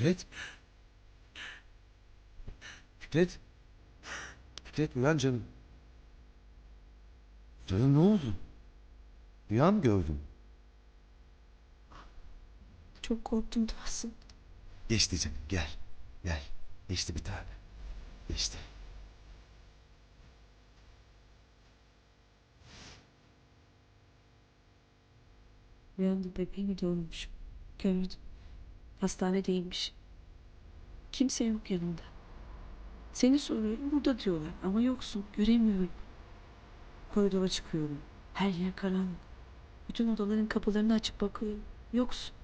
Fikret. Fikret. Fikret uyan canım. Canım ne oldu? Rüya mı gördün? Çok korktum Tahsin. Geç diyeceğim. Gel. Gel. Geçti bir tane. Geçti. Rüyamda bebeğimi görmüşüm. Gördüm. Hastanedeymiş. Kimse yok yanında. Seni soruyorum burada diyorlar ama yoksun göremiyorum. Koridora çıkıyorum. Her yer karanlık. Bütün odaların kapılarını açıp bakıyorum. Yoksun.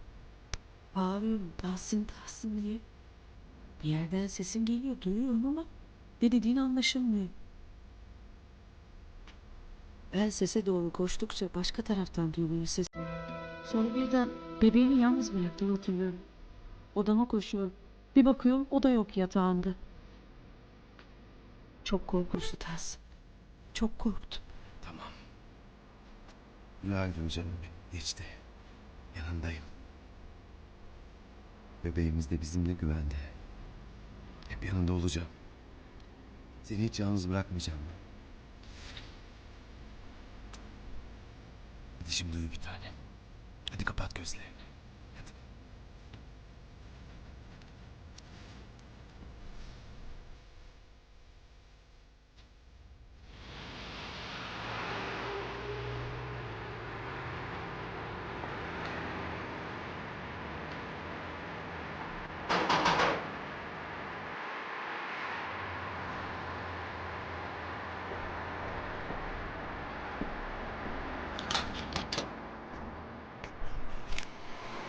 Bağırıyorum Tahsin Tahsin diye. Bir yerden sesin geliyor duyuyorum ama ne dediğin anlaşılmıyor. Ben sese doğru koştukça başka taraftan duyuluyor ses. Sonra birden bebeğimi yalnız bıraktım hatırlıyorum. Odama koşuyorum. Bir bakıyorum o da yok yatağında. Çok korkunçtu Tahsin. Çok korktum. Tamam. Günaydın canım. Geçti. Yanındayım. Bebeğimiz de bizimle güvende. Hep yanında olacağım. Seni hiç yalnız bırakmayacağım ben. Hadi şimdi uyu bir tane. Hadi kapat gözlerini.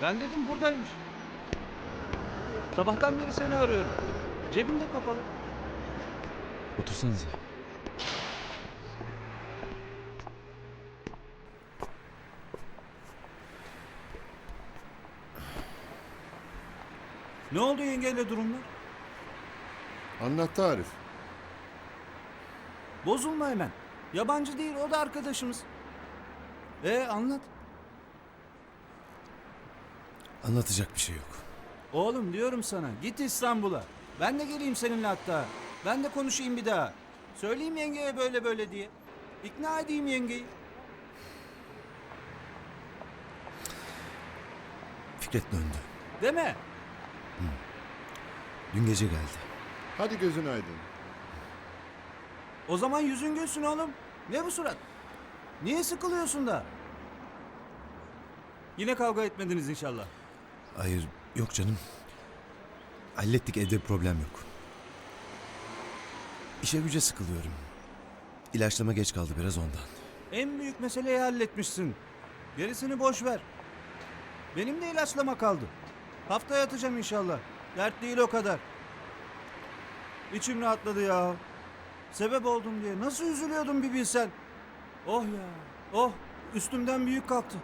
Ben dedim buradaymış. Sabahtan beri seni arıyorum. Cebimde kapalı. Otursanıza. Ne oldu yengeyle durumlar? Anlattı Arif. Bozulma hemen. Yabancı değil o da arkadaşımız. E anlat. Anlatacak bir şey yok. Oğlum diyorum sana git İstanbul'a. Ben de geleyim seninle hatta. Ben de konuşayım bir daha. Söyleyeyim yengeye böyle böyle diye. İkna edeyim yengeyi. Fikret döndü. Deme. Dün gece geldi. Hadi gözün aydın. O zaman yüzün gülsün oğlum. Ne bu surat? Niye sıkılıyorsun da? Yine kavga etmediniz inşallah. Hayır yok canım. Hallettik evde problem yok. İşe güce sıkılıyorum. İlaçlama geç kaldı biraz ondan. En büyük meseleyi halletmişsin. Gerisini boş ver. Benim de ilaçlama kaldı. Hafta yatacağım inşallah. Dert değil o kadar. İçim rahatladı ya. Sebep oldum diye nasıl üzülüyordum bir bilsen. Oh ya. Oh üstümden büyük kalktı.